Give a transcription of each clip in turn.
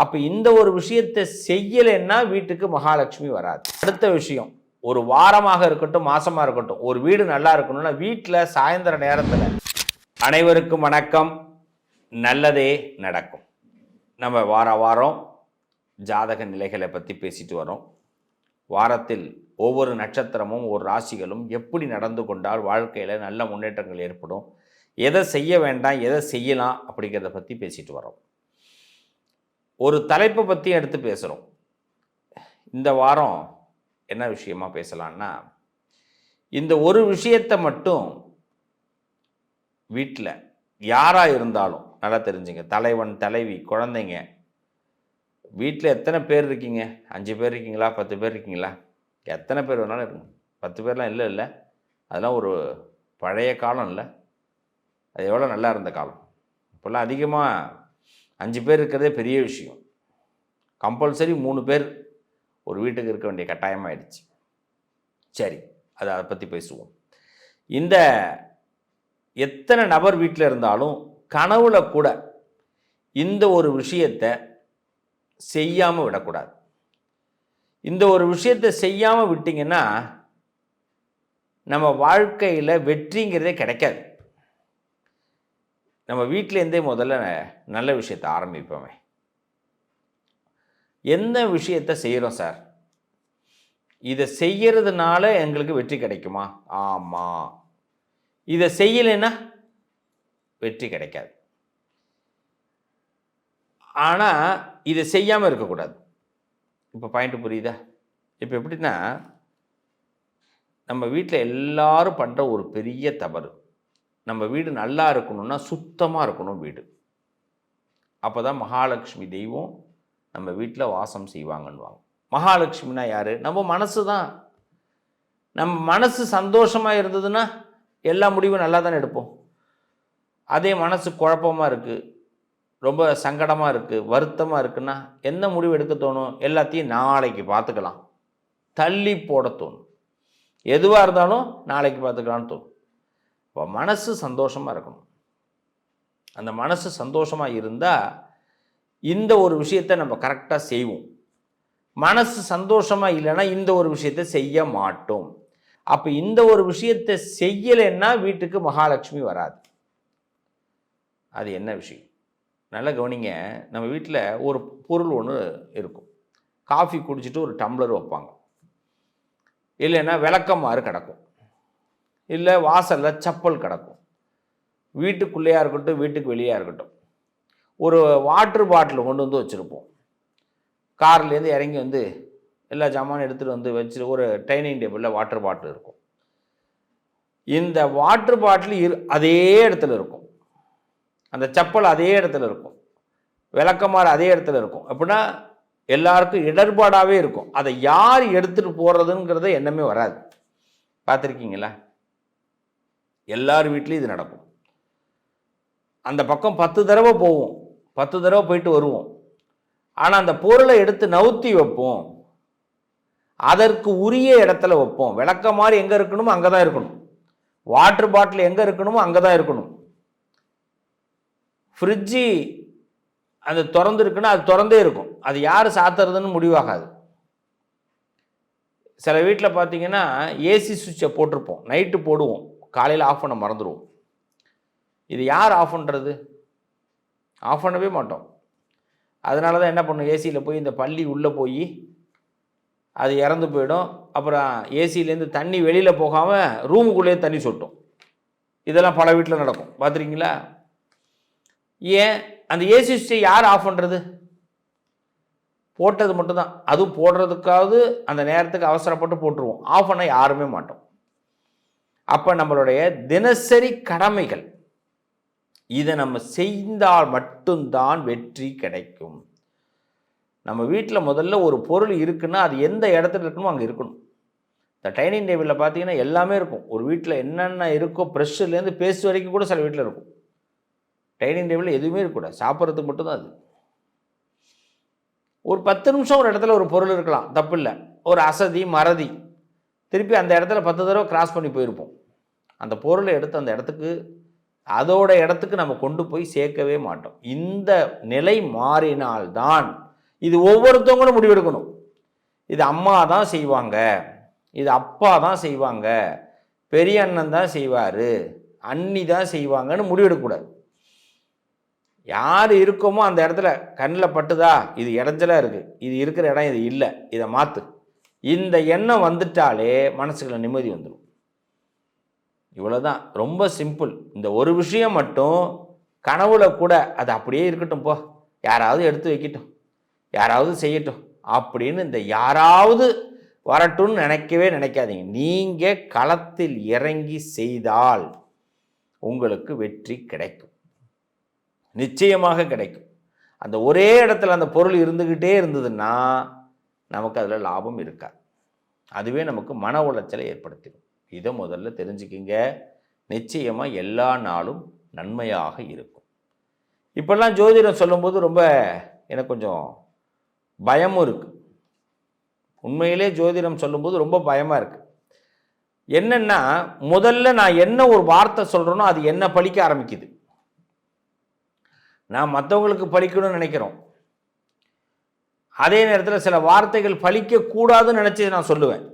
அப்போ இந்த ஒரு விஷயத்தை செய்யலைன்னா வீட்டுக்கு மகாலட்சுமி வராது. அடுத்த விஷயம் ஒரு வாரமாக இருக்கட்டும் மாசமாக இருக்கட்டும் ஒரு வீடு நல்லா இருக்கணும்னா வீட்டில் சாயந்தர நேரத்தில் அனைவருக்கும் வணக்கம். நல்லதே நடக்கும். நம்ம வார வாரம் ஜாதக நிலைகளை பற்றி பேசிட்டு வரோம். வாரத்தில் ஒவ்வொரு நட்சத்திரமும் ஒரு ராசிகளும் எப்படி நடந்து கொண்டால் வாழ்க்கையில் நல்ல முன்னேற்றங்கள் ஏற்படும் எதை செய்ய வேண்டாம் எதை செய்யலாம் அப்படிங்கிறத பற்றி பேசிட்டு வரோம். ஒரு தலைப்பை பற்றி எடுத்து பேசுகிறோம் இந்த வாரம் என்ன விஷயமா பேசலான்னா இந்த ஒரு விஷயத்தை மட்டும் வீட்டில் யாராக இருந்தாலும் நல்லா தெரிஞ்சுங்க. தலைவன் தலைவி குழந்தைங்க. வீட்டில் எத்தனை பேர் இருக்கீங்க? அஞ்சு பேர் இருக்கீங்களா? பத்து பேர் இருக்கீங்களா? எத்தனை பேர் வேணாலும் இருக்குங்க பத்து பேர்லாம் இல்லை இல்லை. அதெல்லாம் ஒரு பழைய காலம் இல்லை அது எவ்வளோ நல்லா இருந்த காலம். இப்போல்லாம் அதிகமாக அஞ்சு பேர் இருக்கிறதே பெரிய விஷயம். கம்பல்சரி மூணு பேர் ஒரு வீட்டுக்கு இருக்க வேண்டிய கட்டாயமாயிடுச்சு. சரி அதை அதை பற்றி பேசுவோம். இந்த எத்தனை நபர் வீட்டில் இருந்தாலும் கனவுல கூட இந்த ஒரு விஷயத்தை செய்யாமல் விடக்கூடாது. இந்த ஒரு விஷயத்தை செய்யாமல் விட்டிங்கன்னா நம்ம வாழ்க்கையில் வெற்றிங்கிறதே கிடைக்காது. நம்ம வீட்டிலேருந்தே முதல்ல நல்ல விஷயத்தை ஆரம்பிப்போமே. எந்த விஷயத்தை செய்கிறோம் சார்? இதை செய்கிறதுனால எங்களுக்கு வெற்றி கிடைக்குமா? ஆமாம் இதை செய்யலைன்னா வெற்றி கிடைக்காது. ஆனால் இதை செய்யாமல் இருக்கக்கூடாது. இப்போ பாயிண்ட் புரியுதா? இப்போ எப்படின்னா நம்ம வீட்டில் எல்லாரும் பண்ணுற ஒரு பெரிய தவறு. நம்ம வீடு நல்லா இருக்கணும்னா சுத்தமாக இருக்கணும் வீடு. அப்போ தான் மகாலட்சுமி தெய்வம் நம்ம வீட்டில் வாசம் செய்வாங்கன்னுவாங்க. மகாலட்சுமினா யார்? நம்ம மனசு தான் நம்ம மனசு சந்தோஷமாக இருந்ததுன்னா எல்லா முடிவும் நல்லா தானே எடுப்போம். அதே மனசு குழப்பமாக இருக்குது ரொம்ப சங்கடமாக இருக்குது வருத்தமாக இருக்குன்னா எந்த முடிவு எடுக்க தோணும்? எல்லாத்தையும் நாளைக்கு பார்த்துக்கலாம் தள்ளி போட தோணும். எதுவாக இருந்தாலும் நாளைக்கு பார்த்துக்கலான்னு தோணும். இப்போ மனசு சந்தோஷமாக இருக்கணும். அந்த மனசு சந்தோஷமாக இருந்தால் இந்த ஒரு விஷயத்தை நம்ம கரெக்டாக செய்வோம். மனசு சந்தோஷமாக இல்லைன்னா இந்த ஒரு விஷயத்தை செய்ய மாட்டோம். அப்போ இந்த ஒரு விஷயத்தை செய்யலைன்னா வீட்டுக்கு மகாலட்சுமி வராது. அது என்ன விஷயம்? நல்லா கவனிங்க நம்ம வீட்டில் ஒரு பொருள் ஒன்று இருக்கும். காஃபி குடிச்சிட்டு ஒரு டம்ளர் வைப்பாங்க. இல்லைன்னா விளக்கமாறு கிடக்கும். இல்லை வாசலில் செப்பல் கிடக்கும். வீட்டுக்குள்ளேயா இருக்கட்டும் வீட்டுக்கு வெளியாக இருக்கட்டும். ஒரு வாட்ரு பாட்டில் கொண்டு வந்து வச்சுருப்போம். கார்லேருந்து இறங்கி வந்து எல்லா ஜாமானும் எடுத்துகிட்டு வந்து வச்சு ஒரு டைனிங் டேபிளில் வாட்டர் பாட்டில் இருக்கும். இந்த வாட்ரு பாட்டில் இரு அதே இடத்துல இருக்கும். அந்த செப்பல் அதே இடத்துல இருக்கும். விளக்கமாறு அதே இடத்துல இருக்கும். அப்படின்னா எல்லாருக்கும் இடர்பாடாகவே இருக்கும். அதை யார் எடுத்துகிட்டு போகிறதுங்கிறத எண்ணமே வராது. பார்த்துருக்கீங்களா? எல்லார் வீட்லேயும் இது நடக்கும். அந்த பக்கம் பத்து தடவை போவோம். பத்து தடவை போயிட்டு வருவோம். ஆனால் அந்த பொருளை எடுத்து நவுத்தி வைப்போம். அதற்கு உரிய இடத்துல வைப்போம். விளக்க மாதிரி எங்கே இருக்கணுமோ அங்கே தான் இருக்கணும். வாட்டர் பாட்டில் எங்கே இருக்கணுமோ அங்கே தான் இருக்கணும். ஃப்ரிட்ஜி அது திறந்துருக்குன்னா அது திறந்தே இருக்கும். அது யார் சாத்துறதுன்னு முடிவாகாது. சில வீட்டில் பார்த்தீங்கன்னா ஏசி சுவிட்சை போட்டிருப்போம். நைட்டு போடுவோம். காலையில் ஆஃப் பண்ண மறந்துடுவோம் இது யார் ஆஃப் பண்ணுறது ஆஃப் பண்ணவே மாட்டோம். அதனால தான் என்ன பண்ணும்? ஏசியில் போய் இந்த பள்ளி உள்ளே போய் அது இறந்து போயிடும். அப்புறம் ஏசியிலேருந்து தண்ணி வெளியில் போகாமல் ரூமுக்குள்ளேயே தண்ணி சொட்டும். இதெல்லாம் பல வீட்டில் நடக்கும். பார்த்துருக்கீங்களா ஏன்? அந்த ஏசி சுவிட்சை யார் ஆஃப் பண்ணுறது போட்டது மட்டும்தான். அதுவும் போடுறதுக்காவது அந்த நேரத்துக்கு அவசரப்பட்டு போட்டுருவோம். ஆஃப் பண்ண யாருமே மாட்டோம். அப்போ நம்மளுடைய தினசரி கடமைகள் இதை நம்ம செய்தால் மட்டும்தான் வெற்றி கிடைக்கும். நம்ம வீட்டில் முதல்ல ஒரு பொருள் இருக்குன்னா அது எந்த இடத்துல இருக்கணுமோ அங்கே இருக்கணும். இந்த டைனிங் டேபிளில் பார்த்தீங்கன்னா எல்லாமே இருக்கும். ஒரு வீட்டில் என்னென்ன இருக்கோ ப்ரெஷ்ஷுலேருந்து பேசு வரைக்கும் கூட சில வீட்டில் இருக்கும். டைனிங் டேபிளில் எதுவுமே இருக்கக்கூடாது. சாப்பிட்றதுக்கு மட்டும்தான் அது. ஒரு பத்து நிமிஷம் ஒரு இடத்துல ஒரு பொருள் இருக்கலாம். தப்பு இல்லை ஒரு அசதி மறதி. திருப்பி அந்த இடத்துல பத்து தடவை கிராஸ் பண்ணி போயிருப்போம். அந்த பொருளை எடுத்து அந்த இடத்துக்கு அதோட இடத்துக்கு நம்ம கொண்டு போய் சேர்க்கவே மாட்டோம். இந்த நிலை மாறினால்தான் இது ஒவ்வொருத்தவங்களும் முடிவெடுக்கணும். இது அம்மா தான் செய்வாங்க. இது அப்பா தான் செய்வாங்க. பெரிய அண்ணன் தான் செய்வார். அண்ணி தான் செய்வாங்கன்னு முடிவெடுக்கக்கூடாது. யார் இருக்கோமோ அந்த இடத்துல கண்ணில் பட்டுதா? இது இடைஞ்சலாக இருக்குது இது இருக்கிற இடம் இது இல்லை. இதை மாற்று இந்த எண்ணம் வந்துட்டாலே மனசுக்குள்ள நிம்மதி வந்துடும் இவ்வளோதான் ரொம்ப சிம்பிள். இந்த ஒரு விஷயம் மட்டும் கனவுல கூட அது அப்படியே இருக்கட்டும் போ. யாராவது எடுத்து வைக்கட்டும். யாராவது செய்யட்டும். அப்படின்னு இந்த யாராவது வரட்டும்னு நினைக்கவே நினைக்காதீங்க. நீங்கள் களத்தில் இறங்கி செய்தால் உங்களுக்கு வெற்றி கிடைக்கும். நிச்சயமாக கிடைக்கும். அந்த ஒரே இடத்துல அந்த பொருள் இருந்துக்கிட்டே இருந்ததுன்னா நமக்கு அதில் லாபம் இருக்காது அதுவே நமக்கு மன உளைச்சலை ஏற்படுத்திடும். இதை முதல்ல தெரிஞ்சுக்கிங்க. நிச்சயமாக எல்லா நாளும் நன்மையாக இருக்கும். இப்போல்லாம் ஜோதிடம் சொல்லும்போது ரொம்ப எனக்கு கொஞ்சம் பயமும் இருக்குது உண்மையிலே ஜோதிடம் சொல்லும்போது ரொம்ப பயமாக இருக்குது என்னென்னா முதல்ல நான் என்ன ஒரு வார்த்தை சொல்கிறேனோ அது என்ன பழிக்க ஆரம்பிக்குது. நான் மற்றவங்களுக்கு பழிக்கணும்னு நினைக்கிறோம். அதே நேரத்தில் சில வார்த்தைகள் பழிக்கக்கூடாதுன்னு நினச்சி நான் சொல்லுவேன்.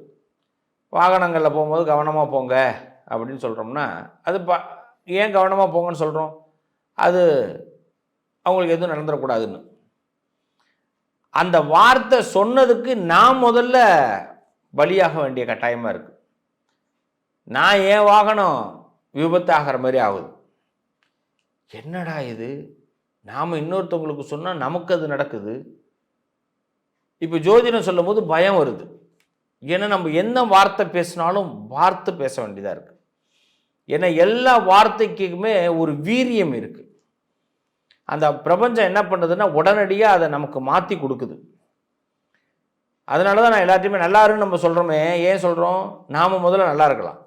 வாகனங்களில் போகும்போது கவனமாக போங்க அப்படின்னு சொல்கிறோம்னா அது ப ஏன் கவனமாக போங்கன்னு சொல்கிறோம் அது அவங்களுக்கு எதுவும் நடந்துடக்கூடாதுன்னு. அந்த வார்த்தை சொன்னதுக்கு நான் முதல்ல பலியாக வேண்டிய கட்டாயமாக இருக்குது நான் ஏன் வாகனம் விபத்தாகிற மாதிரி ஆகுது? என்னடா இது? நாம் இன்னொருத்தவங்களுக்கு சொன்னால் நமக்கு அது நடக்குது. இப்போ ஜோதிடம் சொல்லும்போது பயம் வருது. ஏன்னா நம்ம என்ன வார்த்தை பேசினாலும் வார்த்தை பேச வேண்டியதாக இருக்குது ஏன்னா எல்லா வார்த்தைக்குமே ஒரு வீரியம் இருக்குது அந்த பிரபஞ்சம் என்ன பண்ணுதுன்னா உடனடியாக அதை நமக்கு மாற்றி கொடுக்குது. அதனால தான் நான் எல்லாத்தையுமே நல்லா இருக்குன்னு நம்ம சொல்கிறோமே ஏன் சொல்கிறோம் நாம் முதல்ல நல்லா இருக்கலாம்.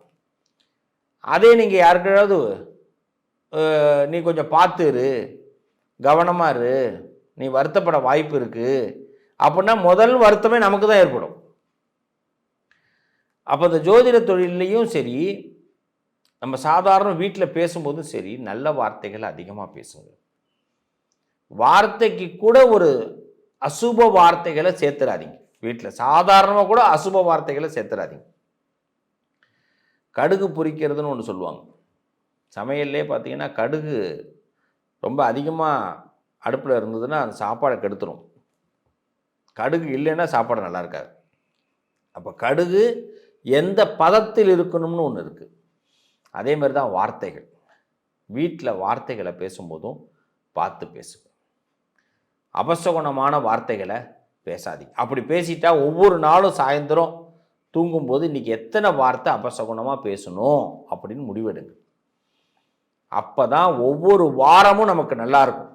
அதே நீங்கள் யாருக்கையாவது நீ கொஞ்சம் பார்த்துரு கவனமாக இரு. நீ வருத்தப்பட வாய்ப்பு இருக்குது அப்படின்னா முதல் வருத்தமே நமக்கு தான் ஏற்படும். அப்போ இந்த ஜோதிட தொழிலையும் சரி நம்ம சாதாரண வீட்டில் பேசும்போதும் சரி நல்ல வார்த்தைகள் அதிகமாக பேசுங்க. வார்த்தைக்கு கூட ஒரு அசுப வார்த்தைகளை சேர்த்துறாதீங்க. வீட்டில் சாதாரணமாக கூட அசுப வார்த்தைகளை சேர்த்துறாதீங்க. கடுகு பொரிக்கிறதுன்னு ஒன்று சொல்லுவாங்க. சமையல்லே பார்த்தீங்கன்னா கடுகு ரொம்ப அதிகமாக அடுப்பில் இருந்ததுன்னா அந்த சாப்பாடை கெடுத்துரும். கடுகு இல்லைன்னா சாப்பாடு நல்லா இருக்காது. அப்போ கடுகு எந்த பதத்தில் இருக்கணும்னு ஒன்று இருக்குது அதே மாதிரி தான் வார்த்தைகள். வீட்டில் வார்த்தைகளை பேசும்போதும் பார்த்து பேசுங்க. அபசகுணமான வார்த்தைகளை பேசாதீங்க. அப்படி பேசிட்டா ஒவ்வொரு நாளும் சாயந்தரம் தூங்கும்போது இன்றைக்கி எத்தனை வார்த்தை அபசகுணமாக பேசணும் அப்படின்னு முடிவெடுங்க. அப்போ தான் ஒவ்வொரு வாரமும் நமக்கு நல்லாயிருக்கும்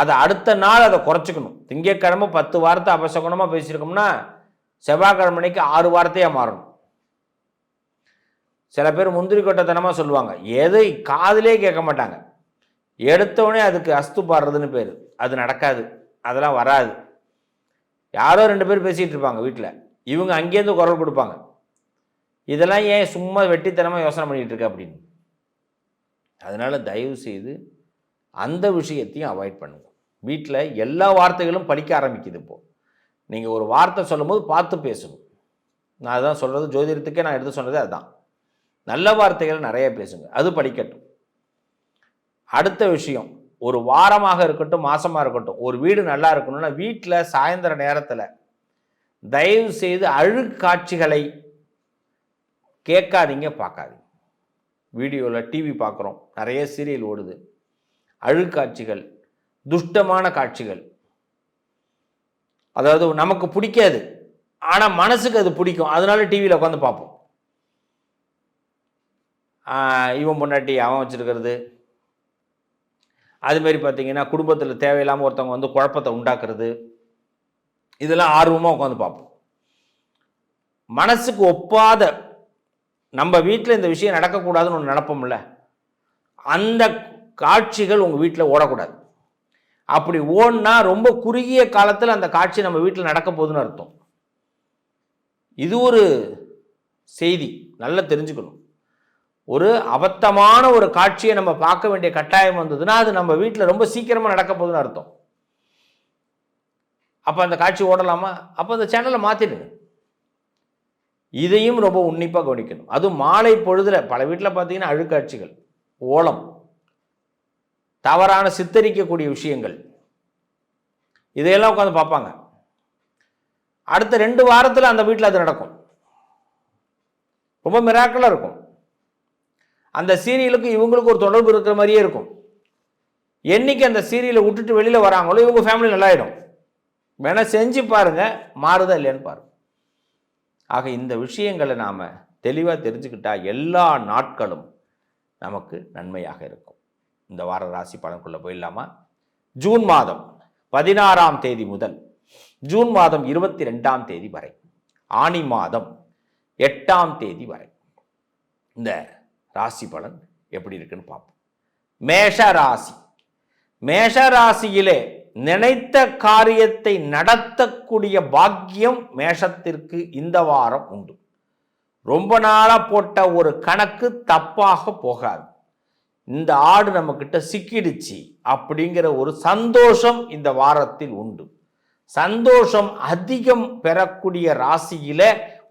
அதை அடுத்த நாள் அதை குறைச்சிக்கணும். திங்கட்கிழமை பத்து வார்த்தை அபசகுணமாக பேசியிருக்கோம்னா செவ்வாய்க்கிழமைக்கு ஆறு வார்த்தையாக மாறணும். சில பேர் முந்திரி கொட்டத்தனமாக சொல்லுவாங்க. எதை காதிலே கேட்க மாட்டாங்க. எடுத்தோடனே அதுக்கு அஸ்து பாடுறதுன்னு பேர். அது நடக்காது. அதெல்லாம் வராது. யாரோ ரெண்டு பேர் பேசிகிட்டு இருப்பாங்க வீட்டில் இவங்க அங்கேருந்து குரல் கொடுப்பாங்க. இதெல்லாம் ஏன் சும்மா வெட்டித்தனமாக யோசனை பண்ணிகிட்டு இருக்க அப்படின்னு. அதனால் தயவு செய்து அந்த விஷயத்தையும் அவாய்ட் பண்ணுவோம் வீட்டில் எல்லா வார்த்தைகளும் படிக்க ஆரம்பிக்குது இப்போது நீங்கள் ஒரு வார்த்தை சொல்லும்போது பார்த்து பேசணும் நான் அதான் சொல்கிறது ஜோதிடத்துக்கே நான் எடுத்து சொன்னது அதுதான் நல்ல வார்த்தைகள் நிறைய பேசுங்க. அது படிக்கட்டும். அடுத்த விஷயம் ஒரு வாரமாக இருக்கட்டும் மாதமாக இருக்கட்டும் ஒரு வீடு நல்லா இருக்கணும்னா வீட்டில் சாயந்தர நேரத்தில் தயவு செய்து அழுக்காட்சிகளை கேட்காதீங்க பார்க்காதீங்க. வீடியோவில் டிவி பார்க்குறோம். நிறைய சீரியல் ஓடுது. அழுக்காட்சிகள் துஷ்டமான காட்சிகள். அதாவது நமக்கு பிடிக்காது ஆனால் மனசுக்கு அது பிடிக்கும். அதனால டிவியில் உட்காந்து பார்ப்போம். இவன் பொண்டாட்டி அவன் வச்சிருக்கிறது. அதுமாரி பார்த்தீங்கன்னா குடும்பத்தில் தேவையில்லாமல் ஒருத்தவங்க வந்து குழப்பத்தை உண்டாக்குறது. இதெல்லாம் ஆர்வமாக உட்காந்து பார்ப்போம். மனசுக்கு ஒப்பாத நம்ம வீட்டில் இந்த விஷயம் நடக்கக்கூடாதுன்னு ஒன்று நினப்போம்ல. அந்த காட்சிகள் உங்கள் வீட்டில் ஓடக்கூடாது. அப்படி ஓடினா ரொம்ப குறுகிய காலத்தில் அந்த காட்சி நம்ம வீட்டில் நடக்க போகுதுன்னு அர்த்தம். இது ஒரு செய்தி நல்லா தெரிஞ்சுக்கணும். ஒரு அபத்தமான ஒரு காட்சியை நம்ம பார்க்க வேண்டிய கட்டாயம் வந்ததுன்னா அது நம்ம வீட்டில் ரொம்ப சீக்கிரமாக நடக்க போகுதுன்னு அர்த்தம். அப்போ அந்த காட்சி ஓடலாமா? அப்போ அந்த சேனலை மாற்றிடுங்க இதையும் ரொம்ப உன்னிப்பாக கவனிக்கணும். அதுவும் மாலை பொழுதில் பல வீட்டில் பார்த்தீங்கன்னா அழுக்காட்சிகள் ஓலம். தவறான சித்தரிக்கக்கூடிய விஷயங்கள். இதையெல்லாம் உட்காந்து பார்ப்பாங்க. அடுத்த ரெண்டு வாரத்தில் அந்த வீட்டில் அது நடக்கும். ரொம்ப மிராக்கலாக இருக்கும். அந்த சீரியலுக்கு இவங்களுக்கு ஒரு தொடர்பு இருக்கிற மாதிரியே இருக்கும். என்னைக்கு அந்த சீரியலை விட்டுட்டு வெளியில் வராங்களோ இவங்க ஃபேமிலி நல்லாயிடும். வேணால் செஞ்சு பாருங்க மாறுதா இல்லையான்னு பாருங்க. ஆக இந்த விஷயங்களை நாம் தெளிவாக தெரிஞ்சுக்கிட்டால் எல்லா நாட்களும் நமக்கு நன்மையாக இருக்கும். இந்த வார ராசி பலனுக்குள்ளே போயிடலாமா? ஜூன் மாதம் பதினாறாம் தேதி முதல் ஜூன் மாதம் இருபத்தி ரெண்டாம் தேதி வரை ஆனி மாதம் எட்டாம் தேதி வரை. இந்த ராசி பலன் எப்படி இருக்குன்னு பார்ப்போம். மேஷ ராசி. மேஷ ராசியிலே நினைத்த காரியத்தை நடத்தக்கூடிய பாக்கியம் மேஷத்திற்கு இந்த வாரம் உண்டு. ரொம்ப நாளாக போட்ட ஒரு கணக்கு தப்பாக போகாது. இந்த ஆடு நம்ம கிட்ட சிக்கிடுச்சு அப்படிங்கிற ஒரு சந்தோஷம் இந்த வாரத்தில் உண்டு. சந்தோஷம் அதிகம் பெறக்கூடிய ராசியில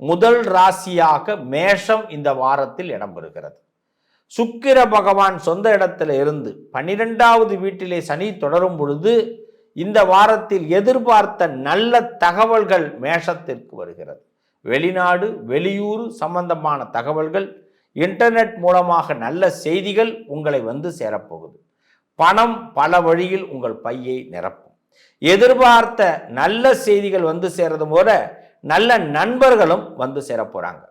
முதல் ராசியாக மேஷம் இந்த வாரத்தில் இடம்பெறுகிறது. சுக்கிர பகவான் சொந்த இடத்துல இருந்து பன்னிரெண்டாவது வீட்டிலே சனி தொடரும் பொழுது இந்த வாரத்தில் எதிர்பார்த்த நல்ல தகவல்கள் மேஷத்திற்கு வருகிறது. வெளிநாடு வெளியூர் சம்பந்தமான தகவல்கள் இன்டர்நெட் மூலமாக நல்ல செய்திகள் உங்களை வந்து சேரப்போகுது. பணம் பல வழியில் உங்கள் பையை நிரப்பும். எதிர்பார்த்த நல்ல செய்திகள் வந்து சேர்றது போல நல்ல நண்பர்களும் வந்து சேரப்போகிறாங்க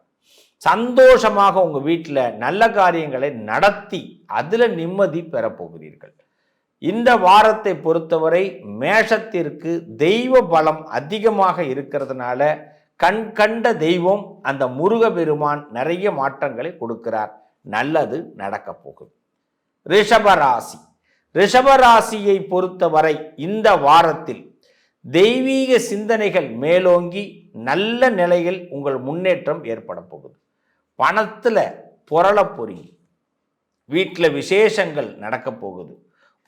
சந்தோஷமாக உங்கள் வீட்டில் நல்ல காரியங்களை நடத்தி அதில் நிம்மதி பெறப்போகிறீர்கள் இந்த வாரத்தை பொறுத்தவரை மேஷத்திற்கு தெய்வ பலம் அதிகமாக இருக்கிறதுனால கண் கண்ட தெய்வம் அந்த முருகபெருமான் நிறைய மாற்றங்களை கொடுக்கிறார். நல்லது நடக்கப் போகுது. ரிஷபராசி. ரிஷபராசியை பொறுத்தவரை இந்த வாரத்தில் தெய்வீக சிந்தனைகள் மேலோங்கி நல்ல நிலையில் உங்கள் முன்னேற்றம் ஏற்பட போகுது. பணத்தில் புரள பொறி வீட்டில் விசேஷங்கள் நடக்க போகுது.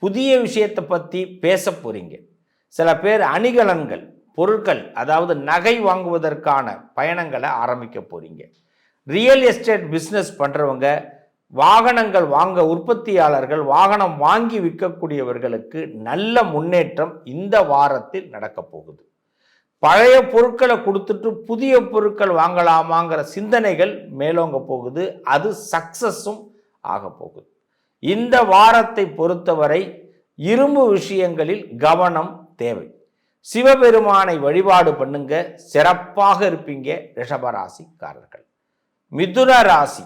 புதிய விஷயத்தை பற்றி பேச போகிறீங்க சில பேர் அணிகலன்கள். பொருட்கள் அதாவது நகை வாங்குவதற்கான பயணங்களை ஆரம்பிக்க போறீங்க. ரியல் எஸ்டேட் பிஸ்னஸ் பண்ணுறவங்க வாகனங்கள் வாங்க உற்பத்தியாளர்கள் வாகனம் வாங்கி விற்கக்கூடியவர்களுக்கு நல்ல முன்னேற்றம் இந்த வாரத்தில் நடக்க போகுது. பழைய பொருட்களை கொடுத்துட்டு புதிய பொருட்கள் வாங்கலாமாங்கிற சிந்தனைகள் மேலோங்க போகுது. அது சக்சஸும் ஆக போகுது. இந்த வாரத்தை பொறுத்தவரை இரும்பு விஷயங்களில் கவனம் தேவை. சிவபெருமானை வழிபாடு பண்ணுங்க சிறப்பாக இருப்பீங்க ரிஷபராசிக்காரர்கள். மிதுன ராசி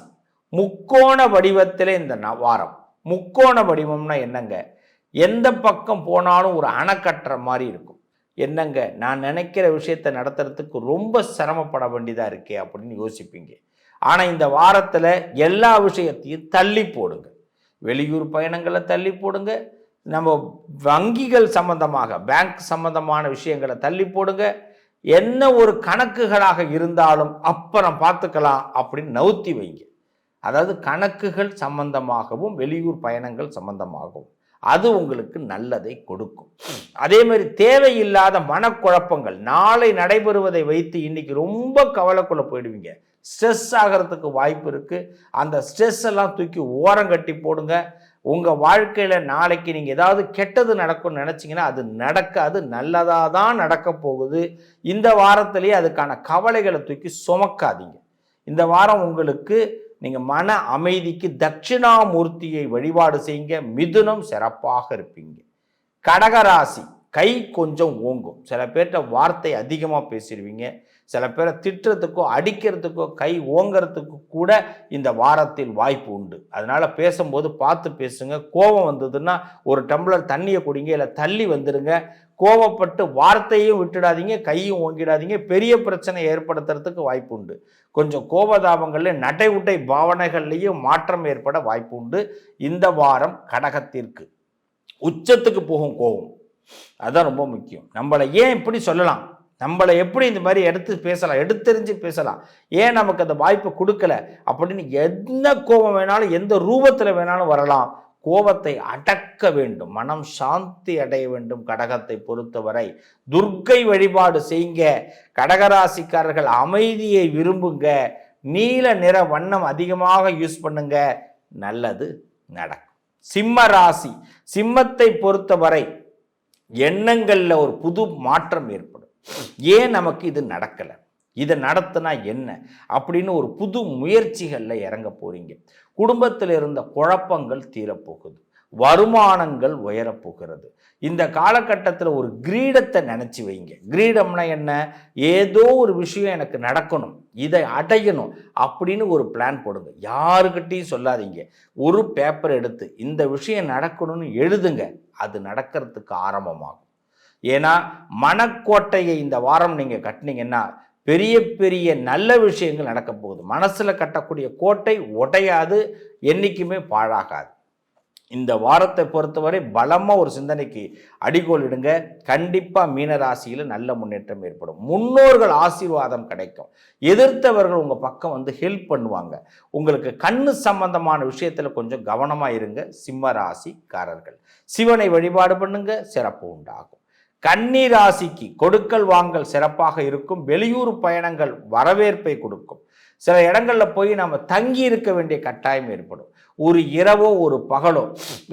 முக்கோண வடிவத்தில் இந்த ந- வாரம். முக்கோண வடிவம்னா என்னங்க? எந்த பக்கம் போனாலும் ஒரு அணை மாதிரி இருக்கும். என்னங்க? நான் நினைக்கிற விஷயத்தை நடத்துறதுக்கு ரொம்ப சிரமப்பட வேண்டியதாக இருக்கே அப்படின்னு யோசிப்பீங்க. ஆனால் இந்த வாரத்தில் எல்லா விஷயத்தையும் தள்ளி போடுங்க. வெளியூர் பயணங்களை தள்ளி போடுங்க. நம்ம வங்கிகள் சம்பந்தமாக பேங்க் சம்பந்தமான விஷயங்களை தள்ளி போடுங்க. என்ன ஒரு கணக்குகளாக இருந்தாலும் அப்புறம் பார்த்துக்கலாம் அப்படின்னு நவுத்தி வைங்க. அதாவது கணக்குகள் சம்பந்தமாகவும் வெளியூர் பயணங்கள் சம்பந்தமாகவும். அது உங்களுக்கு நல்லதை கொடுக்கும். அதே மாதிரி தேவையில்லாத மனக்குழப்பங்கள் நாளை நடைபெறுவதை வைத்து இன்னைக்கு ரொம்ப கவலைக்குள்ள போயிடுவீங்க. ஸ்ட்ரெஸ் ஆகிறதுக்கு வாய்ப்பு இருக்குது அந்த ஸ்ட்ரெஸ் எல்லாம் தூக்கி ஓரம் கட்டி போடுங்க. உங்கள் வாழ்க்கையில் நாளைக்கு நீங்கள் ஏதாவது கெட்டது நடக்கும்னு நினச்சிங்கன்னா அது நடக்காது நல்லதாக தான் நடக்க போகுது. இந்த வாரத்திலேயே அதுக்கான கவலைகளை தூக்கி சுமக்காதீங்க. இந்த வாரம் உங்களுக்கு நீங்கள் மன அமைதிக்கு தட்சிணாமூர்த்தியை வழிபாடு செய்யுங்க. மிதுனம் சிறப்பாக இருப்பீங்க. கடகராசி கை கொஞ்சம் ஓங்கும். சில பேர்கிட்ட வார்த்தை அதிகமாக பேசிடுவீங்க. சில பேரை திட்டுறதுக்கோ அடிக்கிறதுக்கோ கை ஓங்கிறதுக்கு கூட இந்த வாரத்தில் வாய்ப்பு உண்டு. அதனால் பேசும்போது பார்த்து பேசுங்க. கோபம் வந்ததுன்னா ஒரு டம்ளர் தண்ணியை குடிங்க இல்லை தள்ளி வந்துடுங்க கோவப்பட்டு வார்த்தையும் விட்டுடாதீங்க கையும் ஓங்கிடாதீங்க. பெரிய பிரச்சனை ஏற்படுத்துறதுக்கு வாய்ப்பு உண்டு. கொஞ்சம் கோபதாபங்கள்ல நடை உடை பாவனைகள்லையும் மாற்றம் ஏற்பட வாய்ப்பு உண்டு. இந்த வாரம் கடகத்திற்கு. உச்சத்துக்கு போகும் கோபம். அதுதான் ரொம்ப முக்கியம். நம்மளை ஏன் இப்படி சொல்லலாம்? நம்மளை எப்படி இந்த மாதிரி எடுத்து பேசலாம் எடுத்தெறிஞ்சு பேசலாம். ஏன் நமக்கு அந்த வாய்ப்பு கொடுக்கல? அப்படின்னு என்ன கோபம் வேணாலும் எந்த ரூபத்தில் வேணாலும் வரலாம். கோபத்தை அடக்க வேண்டும். மனம் சாந்தி அடைய வேண்டும் கடகத்தை பொறுத்தவரை. துர்க்கை வழிபாடு செய்யுங்க. கடகராசிக்காரர்கள் அமைதியை விரும்புங்க. நீல நிற வண்ணம் அதிகமாக யூஸ் பண்ணுங்க. நல்லது நடக்கும். சிம்ம ராசி. சிம்மத்தை பொறுத்தவரை எண்ணங்களில் ஒரு புது மாற்றம் ஏற்படும். ஏன் நமக்கு இது நடக்கலை? இதை நடத்தினா என்ன? அப்படின்னு ஒரு புது முயற்சிகளில் இறங்க போகிறீங்க குடும்பத்தில் இருந்த குழப்பங்கள் தீரப்போகுது. வருமானங்கள் உயரப்போகிறது. இந்த காலகட்டத்தில் ஒரு கிரீடத்தை நினச்சி வைங்க. கிரீடம்னா என்ன? ஏதோ ஒரு விஷயம் எனக்கு நடக்கணும். இதை அடையணும் அப்படின்னு ஒரு பிளான் போடுங்க. யாருக்கிட்டையும் சொல்லாதீங்க. ஒரு பேப்பர் எடுத்து இந்த விஷயம் நடக்கணும்னு எழுதுங்க. அது நடக்கிறதுக்கு ஆரம்பமாகும். ஏன்னா மனக்கோட்டையை இந்த வாரம் நீங்கள் கட்டினீங்கன்னா பெரிய பெரிய நல்ல விஷயங்கள் நடக்க போகுது. மனசில் கட்டக்கூடிய கோட்டை உடையாது என்றைக்குமே பாழாகாது. இந்த வாரத்தை பொறுத்தவரை பலமாக ஒரு சிந்தனைக்கு அடிகோல் இடுங்க. கண்டிப்பாக மீனராசியில் நல்ல முன்னேற்றம் ஏற்படும். முன்னோர்கள் ஆசீர்வாதம் கிடைக்கும். எதிர்த்தவர்கள் உங்கள் பக்கம் வந்து ஹெல்ப் பண்ணுவாங்க. உங்களுக்கு கண்ணு சம்பந்தமான விஷயத்தில் கொஞ்சம் கவனமாக இருங்க. சிம்ம ராசிக்காரர்கள். சிவனை வழிபாடு பண்ணுங்க. சிறப்பு உண்டாகும். கன்னி ராசிக்கு கொடுக்கல் வாங்கல் சிறப்பாக இருக்கும். வெளியூர் பயணங்கள் வரவேற்பை கொடுக்கும். சில இடங்களில் போய் நம்ம தங்கி இருக்க வேண்டிய கட்டாயம் ஏற்படும். ஒரு இரவோ ஒரு பகலோ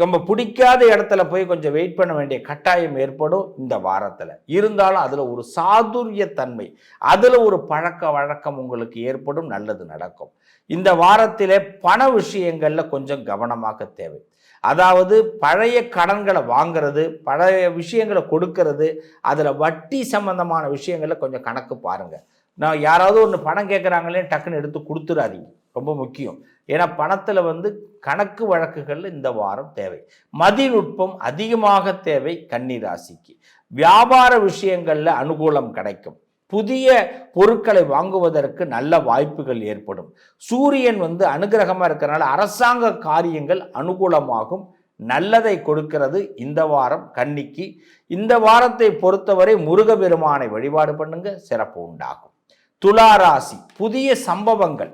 நம்ம பிடிக்காத இடத்துல போய் கொஞ்சம் வெயிட் பண்ண வேண்டிய கட்டாயம் ஏற்படும் இந்த வாரத்தில். இருந்தாலும் அதில் ஒரு சாதுரியத்தன்மை அதில் ஒரு பழக்க வழக்கம் உங்களுக்கு ஏற்படும் நல்லது நடக்கும். இந்த வாரத்திலே பண விஷயங்களில் கொஞ்சம் கவனமாக தேவை. அதாவது பழைய கடன்களை வாங்குறது பழைய விஷயங்களை கொடுக்கறது அதில் வட்டி சம்பந்தமான விஷயங்களில் கொஞ்சம் கணக்கு பாருங்கள் நான் யாராவது ஒன்று பணம் கேட்குறாங்களே டக்குன்னு எடுத்து கொடுத்துடாதீங்க ரொம்ப முக்கியம். ஏன்னா பணத்தில் வந்து கணக்கு வழக்குகள் இந்த வாரம் தேவை. மதிநுட்பம் அதிகமாக தேவை கன்னிராசிக்கு. வியாபார விஷயங்களில் அனுகூலம் கிடைக்கும். புதிய பொருட்களை வாங்குவதற்கு நல்ல வாய்ப்புகள் ஏற்படும். சூரியன் வந்து அனுகிரகமாக இருக்கிறனால அரசாங்க காரியங்கள் அனுகூலமாகும். நல்லதை கொடுக்கிறது இந்த வாரம் கன்னிக்கு. இந்த வாரத்தை பொறுத்தவரை முருகபெருமானை வழிபாடு பண்ணுங்க சிறப்பு உண்டாகும். துளாராசி புதிய சம்பவங்கள்.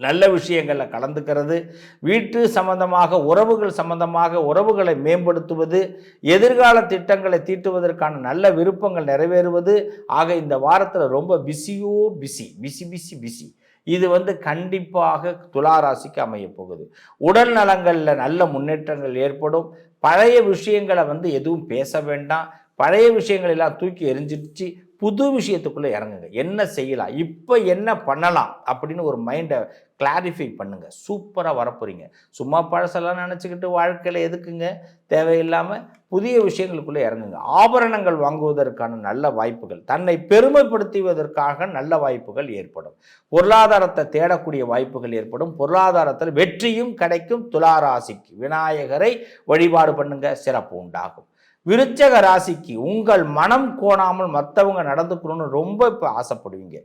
நல்ல விஷயங்களில் கலந்துக்கிறது. வீட்டு சம்பந்தமாக உறவுகள் சம்பந்தமாக உறவுகளை மேம்படுத்துவது எதிர்கால திட்டங்களை தீட்டுவதற்கான நல்ல விருப்பங்கள் நிறைவேறுவது. ஆக இந்த வாரத்தில் ரொம்ப பிஸியோ பிஸி பிஸி பிஸி பிஸி. இது வந்து கண்டிப்பாக துளாராசிக்கு அமைய போகுது. உடல் நலங்களில் நல்ல முன்னேற்றங்கள் ஏற்படும். பழைய விஷயங்களை வந்து எதுவும் பேச வேண்டாம். பழைய விஷயங்கள் எல்லாம் தூக்கி எரிஞ்சிடுச்சு புது விஷயத்துக்குள்ளே இறங்குங்க. என்ன செய்யலாம்? இப்போ என்ன பண்ணலாம்? அப்படின்னு ஒரு மைண்டை கிளாரிஃபை பண்ணுங்கள் சூப்பராக வரப்போறீங்க. சும்மா பழசெல்லாம் நினச்சிக்கிட்டு வாழ்க்கையில் எதுக்குங்க? தேவையில்லாமல் புதிய விஷயங்களுக்குள்ளே இறங்குங்க. ஆபரணங்கள் வாங்குவதற்கான நல்ல வாய்ப்புகள் தன்னை பெருமைப்படுத்துவதற்காக நல்ல வாய்ப்புகள் ஏற்படும். பொருளாதாரத்தை தேடக்கூடிய வாய்ப்புகள் ஏற்படும். பொருளாதாரத்தில் வெற்றியும் கிடைக்கும். துளாராசிக்கு விநாயகரை வழிபாடு பண்ணுங்க. சிறப்பு உண்டாகும். விருச்சக ராசிக்கு உங்கள் மனம் கோணாமல் மற்றவங்க நடந்துக்கணும்னு ரொம்ப இப்போ ஆசைப்படுவீங்க.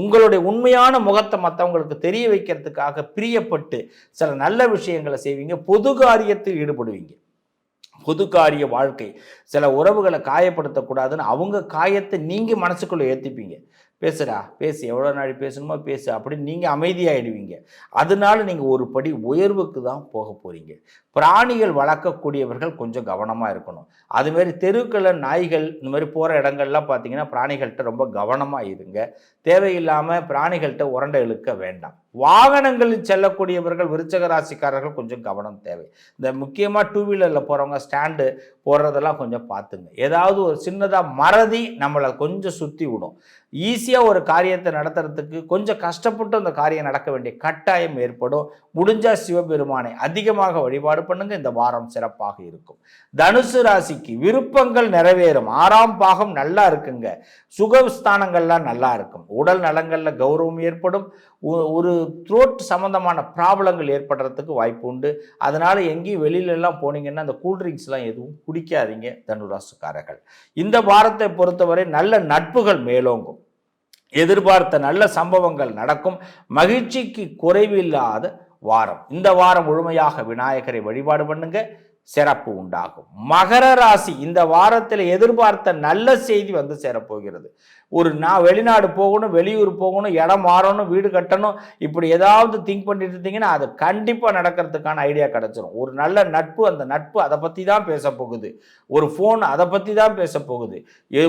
உங்களுடைய உண்மையான முகத்தை மற்றவங்களுக்கு தெரிய வைக்கிறதுக்காக பிரியப்பட்டு சில நல்ல விஷயங்களை செய்வீங்க. பொது காரியத்தில் ஈடுபடுவீங்க. பொது காரிய வாழ்க்கை. சில உறவுகளை காயப்படுத்தக்கூடாதுன்னு அவங்க காயத்தை நீங்கள் மனசுக்குள்ளே ஏற்றிப்பீங்க பேசுடா பேசு. எவ்வளோ நாள் பேசணுமோ பேசு. அப்படின்னு நீங்கள் அமைதியாகிடுவீங்க அதனால நீங்கள் ஒரு படி உயர்வுக்கு தான் போக போகிறீங்க பிராணிகள் வளர்க்கக்கூடியவர்கள் கொஞ்சம் கவனமாக இருக்கணும். அதுமாரி தெருக்களில் நாய்கள் இந்த மாதிரி போகிற இடங்கள்லாம் பார்த்தீங்கன்னா பிராணிகள்கிட்ட ரொம்ப கவனமாக இருங்க. தேவையில்லாமல் பிராணிகள்கிட்ட உரண்டை இழுக்க வேண்டாம். வாகனங்களில் செல்லக்கூடியவர்கள் விருச்சக ராசிக்காரர்கள் கொஞ்சம் கவனம் தேவை. இந்த முக்கியமாக டூ வீலரில் போகிறவங்க ஸ்டாண்டு போடுறதெல்லாம் கொஞ்சம் பார்த்துங்க. ஏதாவது ஒரு சின்னதாக மறதி நம்மளை கொஞ்சம் சுற்றி விடும். ஈஸியாக ஒரு காரியத்தை நடத்துறதுக்கு கொஞ்சம் கஷ்டப்பட்டு அந்த காரியம் நடக்க வேண்டிய கட்டாயம் ஏற்படும். முடிஞ்சால் சிவபெருமானை அதிகமாக வழிபாடு பண்ணுங்க. இந்த வாரம் சிறப்பாக இருக்கும். தனுசு ராசிக்கு விருப்பங்கள் நிறைவேறும். ஆறாம் பாகம் நல்லா இருக்குங்க. சுகஸ்தானங்கள்லாம் நல்லா இருக்கும். உடல் நலங்களில் கௌரவம் ஏற்படும். ஒரு த்ரோட் சம்மந்தமான ப்ராப்ளங்கள் ஏற்படுறதுக்கு வாய்ப்பு உண்டு. அதனால் எங்கேயும் வெளியிலலாம் போனீங்கன்னா அந்த கூல்ட்ரிங்க்ஸ்லாம் எதுவும் குடிக்காதீங்க தனுராசுக்காரர்கள் இந்த வாரத்தை பொறுத்தவரை நல்ல நட்புகள் மேலோங்கும். எதிர்பார்த்த நல்ல சம்பவங்கள் நடக்கும். மகிழ்ச்சிக்கு குறைவில்லாத வாரம். இந்த வாரம் முழுமையாக விநாயகரை வழிபாடு பண்ணுங்கள் சிறப்பு உண்டாகும். மகர ராசி இந்த வாரத்தில் எதிர்பார்த்த நல்ல செய்தி வந்து சேரப்போகிறது. ஒரு நான் வெளிநாடு போகணும் வெளியூர் போகணும் இடம் மாறணும் வீடு கட்டணும் இப்படி ஏதாவது திங்க் பண்ணிட்டு இருந்தீங்கன்னா அது கண்டிப்பாக நடக்கிறதுக்கான ஐடியா கிடச்சிரும். ஒரு நல்ல நட்பு அந்த நட்பு அதை பற்றி தான் பேச போகுது ஒரு ஃபோன் அதை பற்றி தான் பேச போகுது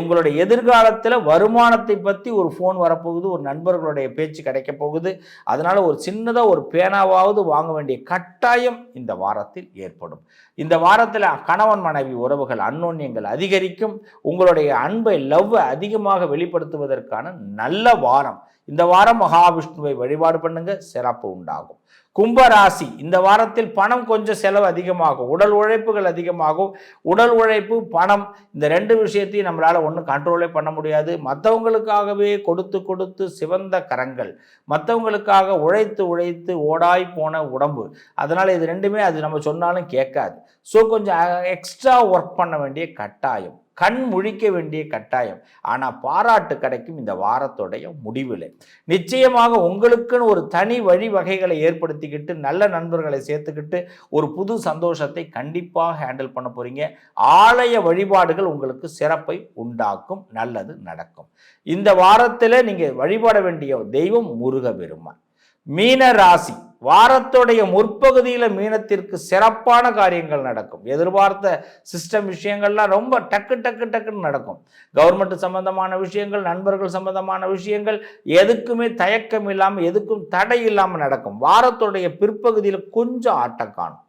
உங்களுடைய எதிர்காலத்தில் வருமானத்தை பற்றி ஒரு ஃபோன் வரப்போகுது ஒரு நண்பர்களுடைய பேச்சு கிடைக்க போகுது. அதனால் ஒரு சின்னதாக ஒரு பேனாவாவது வாங்க வேண்டிய கட்டாயம் இந்த வாரத்தில் ஏற்படும். இந்த வாரத்தில் கணவன் மனைவி உறவுகள் அன்னோன்யங்கள் அதிகரிக்கும். உங்களுடைய அன்பை லவ்வை அதிகமாக வெளிப்படுத்துவதற்கான நல்ல வாரம். இந்த வாரம் மகாவிஷ்ணுவை வழிபாடு பண்ணுங்க சிறப்பு உண்டாகும். கும்பராசி இந்த வாரத்தில் பணம் கொஞ்சம் செலவு அதிகமாகும் உடல் உழைப்புகள் அதிகமாகும். உடல் உழைப்பு பணம் இந்த ரெண்டு விஷயத்தையும் நம்மளால் ஒன்றும் கண்ட்ரோலே பண்ண முடியாது. மற்றவங்களுக்காகவே கொடுத்து கொடுத்து சிவந்த கரங்கள். மற்றவங்களுக்காக உழைத்து உழைத்து ஓடாய் போன உடம்பு. அதனால் இது ரெண்டுமே அது நம்ம சொன்னாலும் கேட்காது. ஸோ கொஞ்சம் எக்ஸ்ட்ரா ஒர்க் பண்ண வேண்டிய கட்டாயம். கண் முழிக்க வேண்டிய கட்டாயம். ஆனால் பாராட்டு கிடைக்கும் இந்த வாரத்துடைய முடிவில். நிச்சயமாக உங்களுக்குன்னு ஒரு தனி வழிவகைகளை ஏற்படுத்திக்கிட்டு நல்ல நண்பர்களை சேர்த்துக்கிட்டு ஒரு புது சந்தோஷத்தை கண்டிப்பாக ஹேண்டில் பண்ண போகிறீங்க ஆலய வழிபாடுகள் உங்களுக்கு சிறப்பை உண்டாக்கும் நல்லது நடக்கும். இந்த வாரத்தில் நீங்கள் வழிபட வேண்டிய தெய்வம் முருக பெருமான் மீன ராசி. வாரத்துடைய முற்பகுதியில் மீனத்திற்கு சிறப்பான காரியங்கள் நடக்கும். எதிர்பார்த்த சிஸ்டம் விஷயங்கள்லாம் ரொம்ப டக்கு டக்கு டக்குன்னு நடக்கும். கவர்மெண்ட் சம்பந்தமான விஷயங்கள் நண்பர்கள் சம்பந்தமான விஷயங்கள் எதுக்குமே தயக்கம் இல்லாமல் எதுக்கும் தடை இல்லாமல் நடக்கும். வாரத்துடைய பிற்பகுதியில் கொஞ்சம் ஆட்டம் காணும்.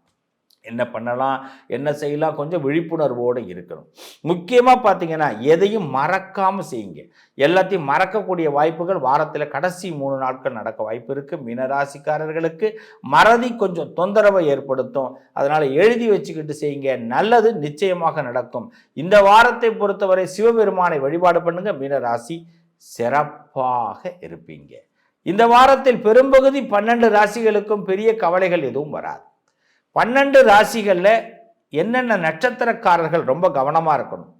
என்ன பண்ணலாம் என்ன செய்யலாம் கொஞ்சம் விழிப்புணர்வோடு இருக்கணும். முக்கியமாக பார்த்தீங்கன்னா எதையும் மறக்காமல் செய்யுங்க. எல்லாத்தையும் மறக்கக்கூடிய வாய்ப்புகள் வாரத்தில் கடைசி மூணு நாட்கள் நடக்க வாய்ப்பு இருக்குது மீனராசிக்காரர்களுக்கு மறதி கொஞ்சம் தொந்தரவை ஏற்படுத்தும். அதனால் எழுதி வச்சுக்கிட்டு செய்யுங்க. நல்லது நிச்சயமாக நடக்கும். இந்த வாரத்தை பொறுத்தவரை சிவபெருமானை வழிபாடு பண்ணுங்க. மீனராசி சிறப்பாக இருப்பீங்க. இந்த வாரத்தில் பெரும்பகுதி பன்னெண்டு ராசிகளுக்கும் பெரிய கவலைகள் எதுவும் வராது. பன்னெண்டு ராசிகளில் என்னென்ன நட்சத்திரக்காரர்கள் ரொம்ப கவனமாக இருக்கணும்?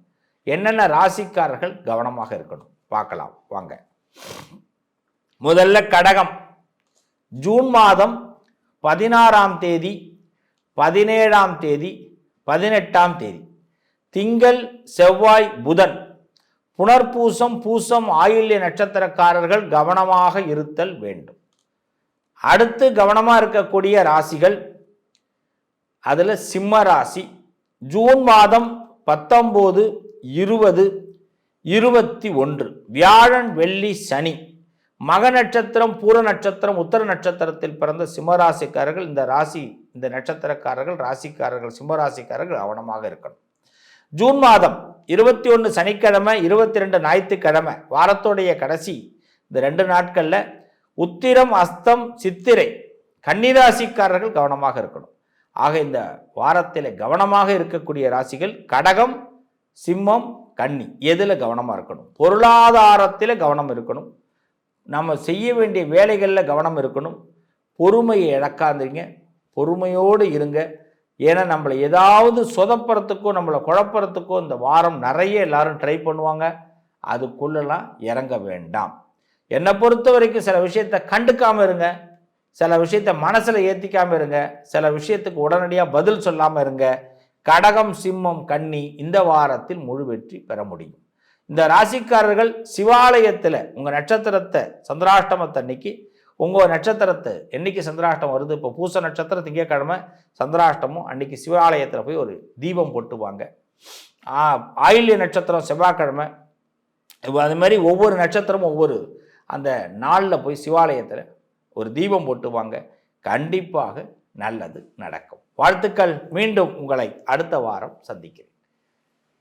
என்னென்ன ராசிக்காரர்கள் கவனமாக இருக்கணும்? பார்க்கலாம். வாங்க. முதல்ல கடகம். ஜூன் மாதம் பதினாறாம் தேதி பதினேழாம் தேதி பதினெட்டாம் தேதி. திங்கள் செவ்வாய் புதன். புனர்பூசம் பூசம் ஆயுள்ய நட்சத்திரக்காரர்கள் கவனமாக இருத்தல் வேண்டும். அடுத்து கவனமாக இருக்கக்கூடிய ராசிகள் அதில் சிம்ம ராசி. ஜூன் மாதம் பத்தொம்போது இருபது இருபத்தி ஒன்று. வியாழன் வெள்ளி சனி. மக நட்சத்திரம் பூர நட்சத்திரம் உத்தர நட்சத்திரத்தில் பிறந்த சிம்மராசிக்காரர்கள் இந்த ராசி இந்த நட்சத்திரக்காரர்கள் ராசிக்காரர்கள் சிம்மராசிக்காரர்கள் கவனமாக இருக்கணும். ஜூன் மாதம் இருபத்தி ஒன்று சனிக்கிழமை இருபத்தி ரெண்டு ஞாயிற்றுக்கிழமை வாரத்துடைய கடைசி இந்த ரெண்டு நாட்களில் உத்திரம் அஸ்தம் சித்திரை கன்னிராசிக்காரர்கள் கவனமாக இருக்கணும். ஆக இந்த வாரத்தில் கவனமாக இருக்கக்கூடிய ராசிகள் கடகம் சிம்மம் கன்னி. எதில் கவனமாக இருக்கணும்? பொருளாதாரத்தில் கவனம் இருக்கணும். நம்ம செய்ய வேண்டிய வேலைகளில் கவனம் இருக்கணும். பொறுமையை இழக்காந்துங்க பொறுமையோடு இருங்க. ஏன்னா நம்மளை ஏதாவது சொதப்புறத்துக்கோ நம்மளை குழப்பறத்துக்கோ இந்த வாரம் நிறைய எல்லாரும் ட்ரை பண்ணுவாங்க. அதுக்குள்ளெல்லாம் இறங்க வேண்டாம். என்னை பொறுத்த வரைக்கும் சில விஷயத்தை கண்டுக்காமல் இருங்க. சில விஷயத்த மனசில் ஏற்றிக்காமல் இருங்க. சில விஷயத்துக்கு உடனடியாக பதில் சொல்லாமல் இருங்க. கடகம் சிம்மம் கன்னி இந்த வாரத்தில் முழு வெற்றி பெற முடியும். இந்த ராசிக்காரர்கள் சிவாலயத்தில் உங்கள் நட்சத்திரத்தை சந்திராஷ்டமத்தை அன்னைக்கு உங்கள் நட்சத்திரத்தை என்னைக்கு சந்திராஷ்டம் வருது? இப்போ பூச நட்சத்திரம் திங்கக்கிழமை சந்திராஷ்டமும் அன்னைக்கு சிவாலயத்தில் போய் ஒரு தீபம் போட்டுவாங்க. ஆயில்ய நட்சத்திரம் செவ்வாய்க்கிழமை அது மாதிரி ஒவ்வொரு நட்சத்திரமும் ஒவ்வொரு அந்த நாளில் போய் சிவாலயத்தில் ஒரு தீபம் போட்டுவாங்க. கண்டிப்பாக நல்லது நடக்கும். வாழ்த்துக்கள். மீண்டும் உங்களை அடுத்த வாரம் சந்திக்கிறேன்.